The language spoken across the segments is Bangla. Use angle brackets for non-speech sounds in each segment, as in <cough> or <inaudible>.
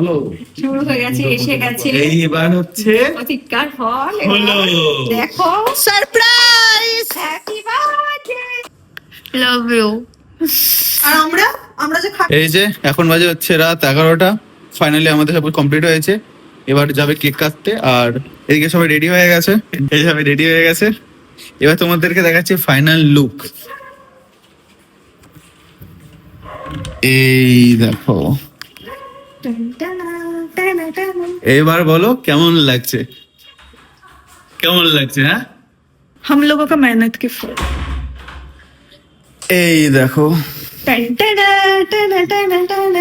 হলো শুরু হয়ে গেছে এসে গেছে। এইবার হচ্ছে প্রতিজ্ঞার ফল হলো। দেখো। Surprise happy birthday love you আর আমরা আমরা যে এই যে এখন বাজে হচ্ছে রাত এগারোটা। ফাইনালি আমাদের সব কমপ্লিট হয়েছে। এবার যাবে কেক কাটতে আর এদিকে সবাই রেডি হয়ে গেছে। এই সবাই রেডি হয়ে গেছে। এবার তোমাদেরকে দেখাচ্ছি ফাইনাল লুক এই দেখো। এবার বলো কেমন লাগছে কেমন লাগছে হ্যাঁ हम लोगों का मेहनत के फल এই দেখো ton ton ton ton ton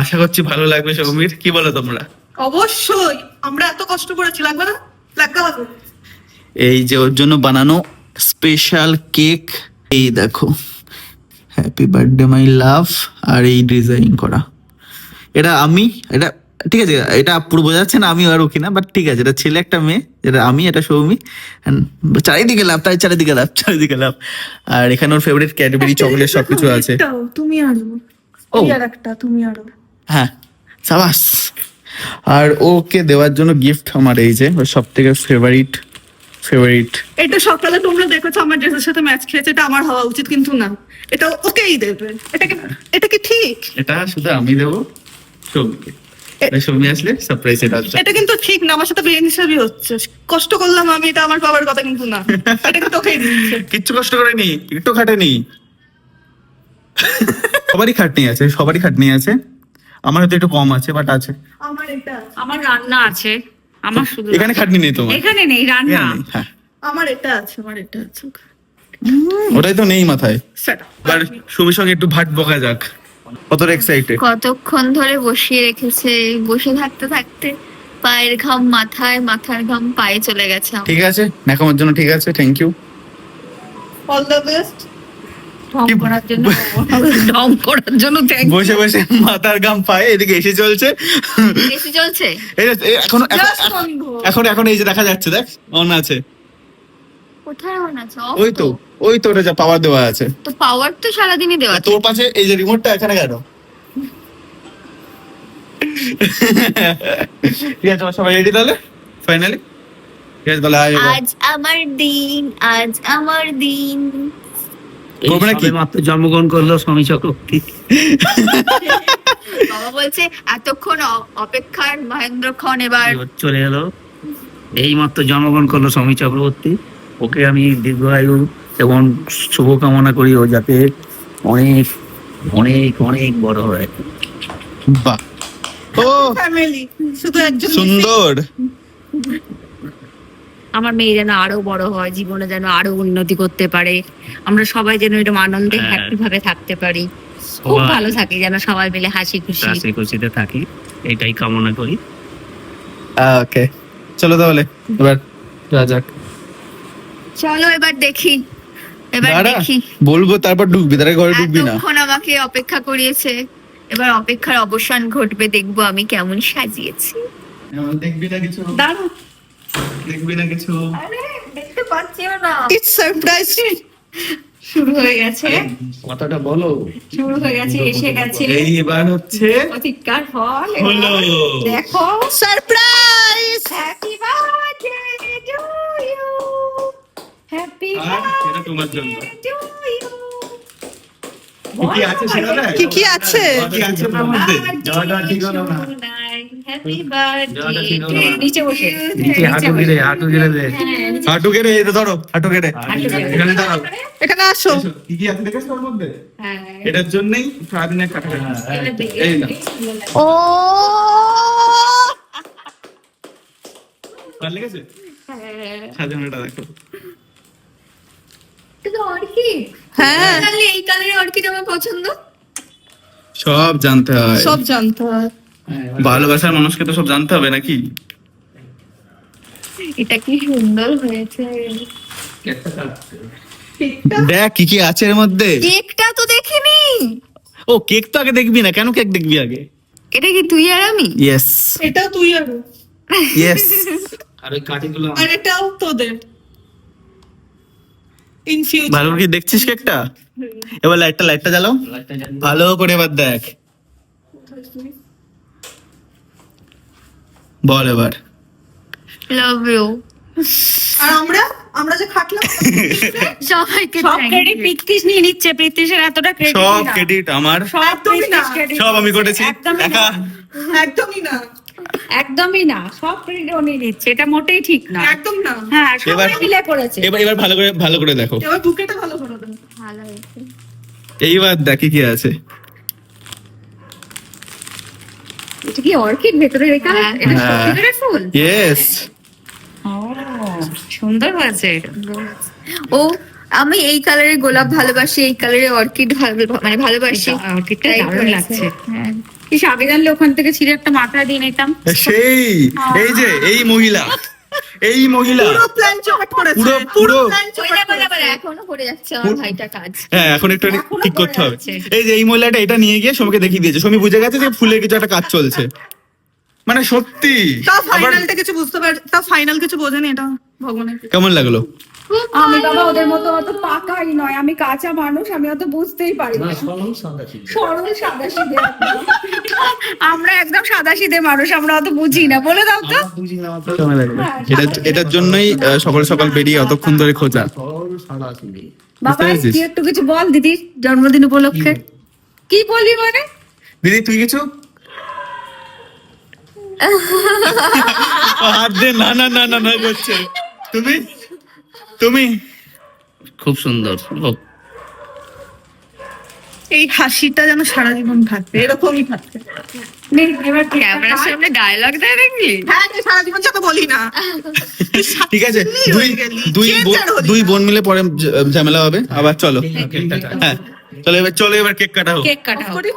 আশা করছি ভালো লাগবে সৌমির কি বলো তোমরা অবশ্যই আমরা এত কষ্ট করেছি লাগবে না লাগবে হবে এই যে ওর জন্য বানানো স্পেশাল কেক এই দেখো হ্যাপি বার্থডে মাই লাভ আর এই ডিজাইন করা এটা আমি এটা ঠিক আছে এটা পুরো বোঝা যাচ্ছে না আমি আর ও কিনা বাট ঠিক আছে এটা ছেলে একটা মেয়ে এটা আমি এটা সৌমি চারিদিকে লাভ তাই চারিদিকে লাভ চারিদিকে লাভ। আর এখানে ওর ফেভারিট ক্যাডবেরি চকলেট সবকিছু আছে। তুমি আরও ও। আর একটা তুমি আরও হ্যাঁ সাবাস। আর ওকে দেওয়ার জন্য গিফট আমার এই যে ওর সব থেকে ফেভারিট ফেভারিট এটা সকালে তোমরা দেখেছ আমার ড্রেসের সাথে ম্যাচ খেয়েছে এটা আমার হওয়া উচিত কিন্তু না। এটা ওকেই দেবে। এটা কি এটা কি ঠিক? এটা শুধু আমি দেবো। সৌমিকে সৌমি আসলে সারপ্রাইজ এটা এটা কিন্তু ঠিক না আমার সাথে বেআইন হিসাবই হচ্ছে। কষ্ট করলাম আমি এটা আমার বাবার কথা কিন্তু না। এটা কিন্তু ওকেই দিচ্ছে। <laughs> কিচ্ছু কষ্ট করেনি একটু খাটেনি। সবারই খাটনি আছে সবারই খাটনি আছে। আমার হয়তো একটু কম আছে বাট আছে। আমার এটা আমার রান্না আছে আমার শুধু এখানে খাটনি নেই তোমার? এখানে নেই রান্না। হ্যাঁ। আমার এটা আছে আমার এটা আছে। ওটাই তো নেই মাথায়। সেটা। এবার সুমির সঙ্গে একটু ভাট বকা যাক। এক্সাইটেড কতক্ষণ ধরে বসিয়ে রেখেছে বসে থাকতে থাকতে পায়ের ঘাম মাথায় মাথার ঘাম পায়ে চলে গেছে ঠিক আছে ন্যাকামার জন্য ঠিক আছে thank you all the best ঢং জন্য ঢং করার জন্য বসে বসে মাথার গাম পায়ে এদিকে এসে চলছে। বেশি চলছে? এই যে, এই এখন এখন- এখন এই যে দেখা যাচ্ছে দেখ অন আছে। কোথায় আছে? ওই তো। ওই তো ওটা যা পাওয়ার দেওয়া আছে। তো পাওয়ার তো সারাদিনই দেওয়া আছে তোর পাশে এই যে রিমোটটা এখানে কেন? ঠিক আছে তোমরা সবাই রেডি তাহলে? ফাইনালি। আজ আমার দিন আজ আমার দিন। করবে নাকি? মাত্র জন্মগ্রহণ করল স্বামী চক্রবর্তী। <laughs> বাবা বলছে এতক্ষণ অ- অপেক্ষার মহেন্দ্র খন এবার এবার চলে গেল এই মাত্র জন্মগ্রহণ করল স্বামী চক্রবর্তী। ওকে আমি দীর্ঘায়ু এবং শুভকামনা করি ও যাতে অনেক অনেক অনেক বড় হয়। বাহ। ও ফ্যামিলি শুধু একজন সুন্দর। আমার মেয়ে যেন আরও বড় হয় জীবনে যেন আরও উন্নতি করতে পারে। আমরা সবাই যেন এরকম আনন্দে হ্যাঁ। হ্যাপি ভাবে থাকতে পারি। খুব ভালো থাকি যেন সবাই মিলে হাসি খুশি হাসি খুশিতে থাকি এটাই কামনা করি। ওকে চলো তাহলে এবার যাক চলো এবার দেখি। এবার দেখি। বলব তারপর ঢুকবি তার ঘরে ঢুকবি না। এতক্ষণ আমাকে অপেক্ষা করিয়েছে। এবার অপেক্ষার অবসান ঘটবে দেখব আমি কেমন সাজিয়েছি। দেখবি না কিছু। দাঁড়াও দেখবি না কিছু। আরে দেখতে পাচ্ছিও না। ইটস সারপ্রাইজ শুরু হয়ে গেছে। কথাটা বলো। শুরু হয়ে গেছে এসে গেছে। এইবার হচ্ছে প্রতিজ্ঞার ফল হলো। দেখো। সারপ্রাইজ হ্যাপি হ্যাপি আর তোমার জন্য। কি কি আছে সেটা কি কি আছে? কি আছে ওটার মধ্যে? যাওয়াটা ঠিক হলো না। হ্যাপি যাওয়াটা ঠিক হলো বার্থডে নিচে বসে। নিচে হাঁটু গিরে হাঁটু গিরে দে। হ্যাঁ, হাঁটু কেড়ে এই ধরো হাঁটু কেড়ে এখানে দাঁড়াও। এখানে আসো। কি কি আছে দেখেছ ওর মধ্যে? হ্যাঁ। এটার জন্যই সারাদিনের কাটা এই না ও! ভালো লেগেছে? হ্যাঁ। সাজানোটা দেখো। এটা অর্কিড হ্যাঁ। তাহলে এই কালারের অর্কিড আমার পছন্দ? সব জানতে হয়। সব জানতে হয়। ভালোবাসার মানুষকে তো সব জানতে হবে নাকি? এটা কি সুন্দর হয়েছে। দেখ কি কি আছে এর মধ্যে। কেকটা তো দেখিনি। ও কেক তো আগে দেখবি না। কেন কেক দেখবি আগে? এটা কি তুই আর আমি? ইয়েস এটাও তুই আর ইয়েস <laughs> আর কাঠিগুলো আর এটাও তোদের। ইন ফিউচার ভালো করে দেখছিস কেকটা এবার লাইটটা লাইটটা জ্বালাও। ভালো করে এবার দেখ। বল এবার। লাভ ইউ আর আমরা? আমরা যে খাটলাম <laughs> সবাইকে সব ক্রেডিট. প্রীতিশ নিয়ে নিচ্ছে। প্রীতিশের এতটা ক্রেডিট সব ক্রেডিট আমার। সব একদমই না। সব আমি করেছি। একদমই একা। না। একদমই না সব ক্রেডিট নিচ্ছে এটা মোটেই ঠিক না একদম না। হ্যাঁ সবাই মিলে করেছে। এবার এবার ভালো করে ভালো করে দেখো। এবার বুকেটা ভালো করে দেন ভালো হয়েছে। এইবার দেখি কি আছে। এটা কি অর্কিড ভেতরে রেখা? হ্যাঁ। এটা হ্যাঁ। ফুল? ইয়েস ও সুন্দর হয়েছে। ও আমি এই কালারের গোলাপ ভালোবাসি এই কালারের অর্কিড ভালো মানে ভালোবাসি। অর্কিডটা দারুণ লাগছে। হ্যাঁ। কি আগে জানলে ওখান থেকে ছিঁড়ে একটা মাথা দিয়ে নিতাম। সেই এই যে এই মহিলা এই মহিলা। পুরো প্ল্যান চোখট করেছে। পুরো- পুরো- প্ল্যান ওই চোখট দেখো না, করেছে। এখনও করে যাচ্ছে আমার ভাইটা কাজ। হ্যাঁ এখন একটু ঠিক করতে হবে। এই যে এই মহিলাটা এটা নিয়ে গিয়ে সমীকে দেখিয়ে দিয়েছে। সমী বুঝে গেছে যে ফুলের কিছু একটা কাজ চলছে। মানে সত্যি। তা আবার ফাইনালটা কিছু বুঝতে পার তা ফাইনাল কিছু বোঝেনি এটা ভগবানের কেমন লাগল? আমি বাবা ওদের মতো অত পাকাই নয়। আমি কাঁচা মানুষ আমি অত বুঝতেই পারি না। সরল সাদা সিধে আমরা একদম সাদা সিধে মানুষ আমরা অত বুঝি না। বলে দাও তো। হ্যাঁ, এটা এটার জন্যই সকাল সকাল বেরিয়ে অতক্ষণ ধরে খোঁজা। বাবা একটু কিছু বল দিদি জন্মদিন উপলক্ষে। কি? বলবি মানে? দিদি তুই কিছু? <laughs> হাত দে না না না না না করছে তুমি? তুমি? খুব সুন্দর। এই হাসিটা যেন সারা জীবন থাকবে এরকমই থাকবে। ক্যামেরার সামনে ডায়লগ দেয় দেখলি হ্যাঁ সারা জীবন যত বলি না। <laughs> ঠিক আছে দুই দুই বোন- দুই বোন মিলে পরে ঝামেলা হবে? আবার চলো। হ্যাঁ চলো এবার চলো এবার কেক কাটা হোক কেক কাটা হোক। করি